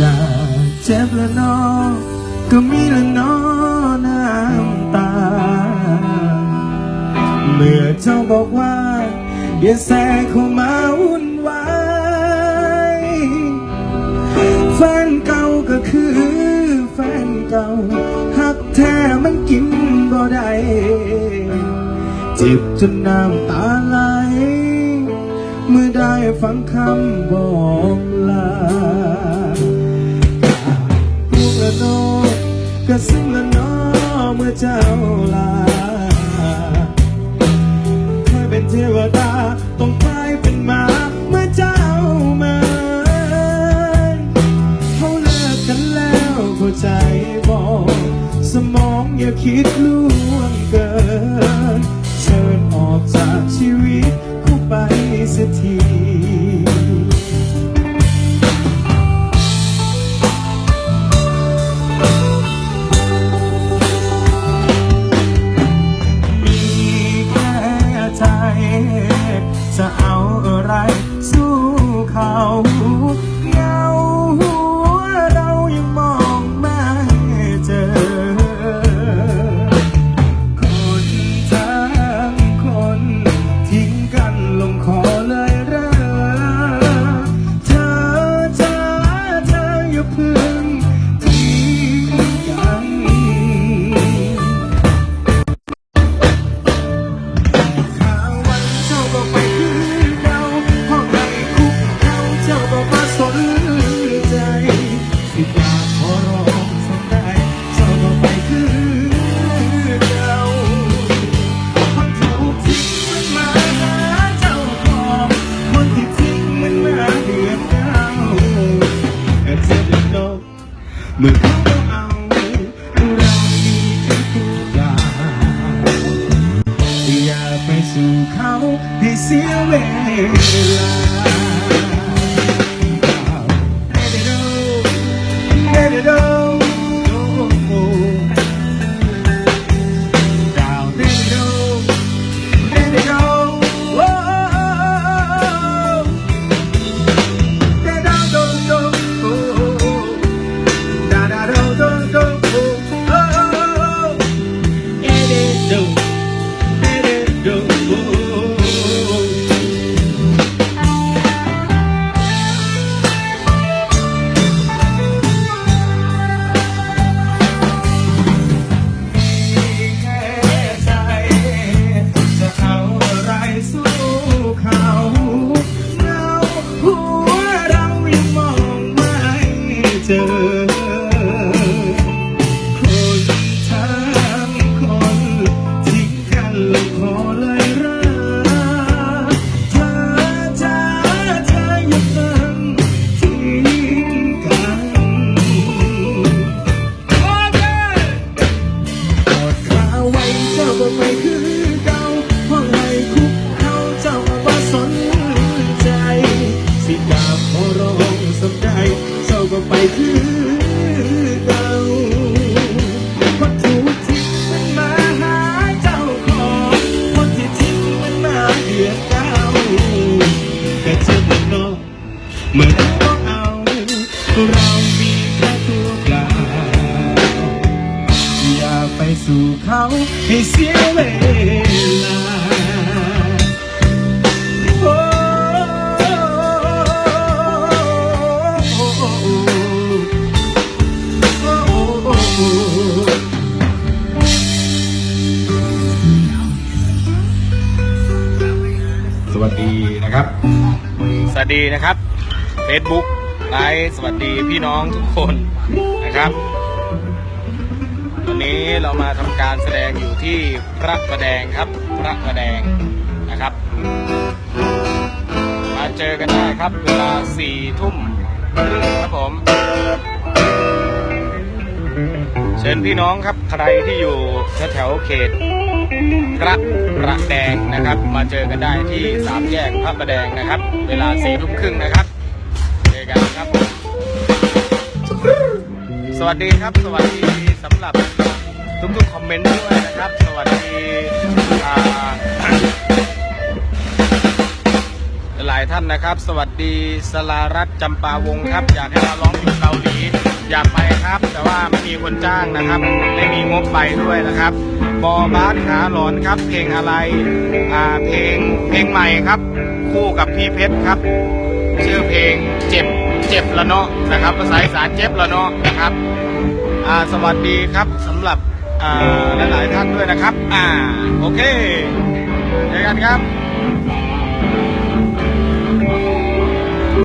ดาเจ็บและวนอก็มีและวนอน้ำตา เมื่อเจ้าบอกว่าอย่าแสรเข้ามาวุ่นวายแฟนเก่าก็คือแฟนเก่าหักแท้มันกินบ่ได้เจ็บจนน้ำตาไหลเมื่อได้ฟังคำบอกลา ก็ซึ้งละเนอเมื่อเจ้าลาเคยเป็นเทวดาต้องกลายเป็นหมาเมื่อเจ้ามาเขาเลิกกันแล้วเข้าใจบอกสมองอย่าคิดล่วงเกิน เชิญออกจากชีวิตคู่ไปเสียที มื่อเขาเอาเรามีแค่ตัวอย่างอย่าไปสู่เขาให้เสียเวลา สิดาบขอร้องสักได้เจ้าก็ไปคือเก่าคนถูกทิ้งมันมาหาเจ้าของคนที่ทิ้งมันมาเดือดเก้าแต่เจ็บมันนอกเหมือเราเอาเรามีแค่ตัวเปล่าอย่าไปสู่เขาให้เสียเวลา นะครับ สวัสดีนะครับ Facebook ไลฟ์สวัสดีพี่น้องทุกคนนะครับ วันนี้เรามาทำการแสดงอยู่ที่พระประแดงครับ พระประแดงนะครับ มาเจอกันได้ครับเวลาสี่ทุ่มครึ่งครับผม เชิญพี่น้องครับใครที่อยู่แถวเขตพระประแดงนะครับ มาเจอกันได้ที่สามแยกพระประแดงนะครับ เวลาสี่ทุ่มครึ่งนะครับเจอกันครับ สวัสดีครับ สวัสดีสำหรับทุกๆคอมเมนต์ด้วยนะครับ สวัสดีหลายท่านนะครับ สวัสดีสลารัตจำปาวงครับ อยากให้มาร้องอยู่เกาหลีอยากไปครับ แต่ว่าไม่มีคนจ้างนะครับ ไม่มีงบไปด้วยนะครับบอบาสขาหลอนครับ เพลงอะไรอ่าเพลงเพลงใหม่ครับ คู่กับพี่เพชรครับ ชื่อเพลงเจ็บเจ็บละเนาะนะครับภาษาอีสานเจ็บละเนาะนะครับอ่าสวัสดีครับสำหรับอ่าหลายๆท่านด้วยนะครับ อ่าโอเคเจอกันครับ